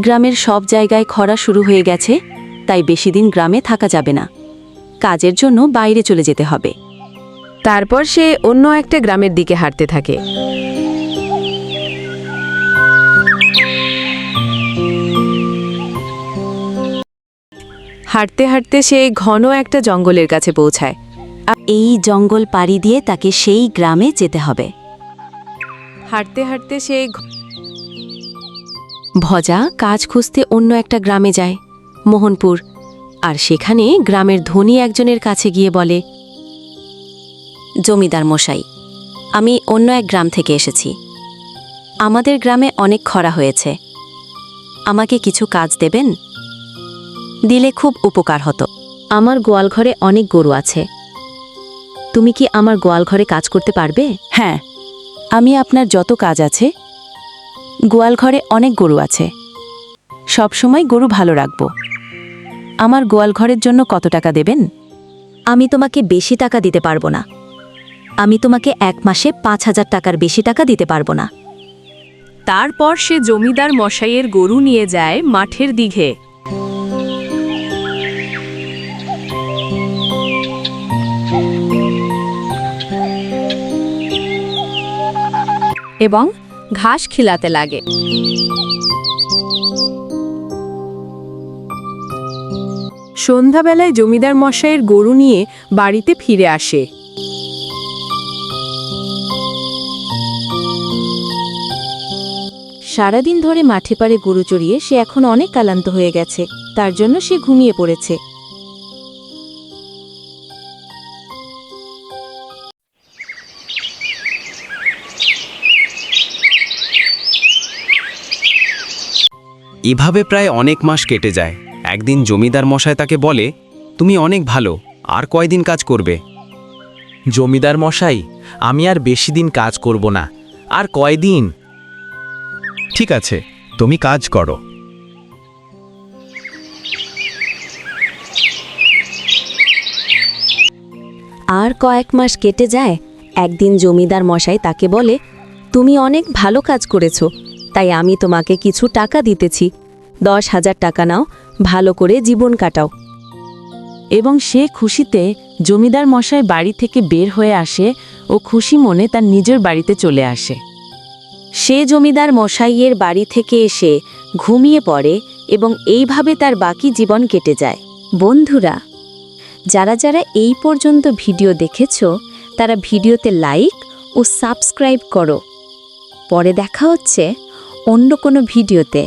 গ্রামের সব জায়গায় খরা শুরু হয়ে গেছে তাই বেশি দিন গ্রামে থাকা যাবে না। কাজের জন্য বাইরে চলে যেতে হবে। তারপর সে অন্য একটা গ্রামের দিকে হাঁটতে থাকে। হাঁটতে হাঁটতে সে ঘন একটা জঙ্গলের কাছে পৌঁছায়। এই জঙ্গল পাড়ি দিয়ে তাকে সেই গ্রামে যেতে হবে। হাঁটতে হাঁটতে সে ভজা কাজ খুঁজতে অন্য একটা গ্রামে যায়, মোহনপুর, আর সেখানে গ্রামের ধনী একজনের কাছে গিয়ে বলে, জমিদার মশাই, আমি অন্য এক গ্রাম থেকে এসেছি। আমাদের গ্রামে অনেক খরা হয়েছে। আমাকে কিছু কাজ দেবেন? দিলে খুব উপকার হতো। আমার গোয়ালঘরে অনেক গরু আছে। তুমি কি আমার গোয়ালঘরে কাজ করতে পারবে? হ্যাঁ আমি আপনার যত কাজ আছে গোয়ালঘরে অনেক গরু আছে। সব সময় গরু ভালো রাখব। আমার গোয়ালঘরের জন্য কত টাকা দেবেন? আমি তোমাকে বেশি টাকা দিতে পারব না। আমি তোমাকে এক মাসে পাঁচ হাজার টাকার বেশি টাকা দিতে পারব না। তারপর সে জমিদার মশাইয়ের গরু নিয়ে যায় মাঠের দিঘে। এবং ঘাস খিলাতে লাগে। সন্ধ্যাবেলায় জমিদার মশাইয়ের গরু নিয়ে বাড়িতে ফিরে আসে। সারাদিন ধরে মাঠে পাড়ে গরু চড়িয়ে সে এখন অনেক কালান্ত হয়ে গেছে, তার জন্য সে ঘুমিয়ে পড়েছে। এভাবে প্রায় অনেক মাস কেটে যায়। একদিন জমিদার মশাই তাকে বলে তুমি অনেক ভালো আর কয়দিন কাজ করবে? জমিদার মশাই আমি আর বেশি দিন কাজ করব না আর কয়দিন? ঠিক আছে তুমি কাজ করো। আর কয়েক মাস কেটে যায় একদিন জমিদার মশাই তাকে বলে তুমি অনেক ভালো কাজ করেছ তাই আমি তোমাকে কিছু টাকা দিতেছি। দশ হাজার টাকা নাও, ভালো করে জীবন কাটাও। এবং সে খুশিতে জমিদার মশাই বাড়ি থেকে বের হয়ে আসে ও খুশি মনে তার নিজের বাড়িতে চলে আসে। সে জমিদার মশাইয়ের বাড়ি থেকে এসে ঘুমিয়ে পড়ে এবং এইভাবে তার বাকি জীবন কেটে যায়। বন্ধুরা, যারা যারা এই পর্যন্ত ভিডিও দেখেছ, তারা ভিডিওতে লাইক ও সাবস্ক্রাইব করো। পরে দেখা হচ্ছে। অন্য কোনো ভিডিওতে।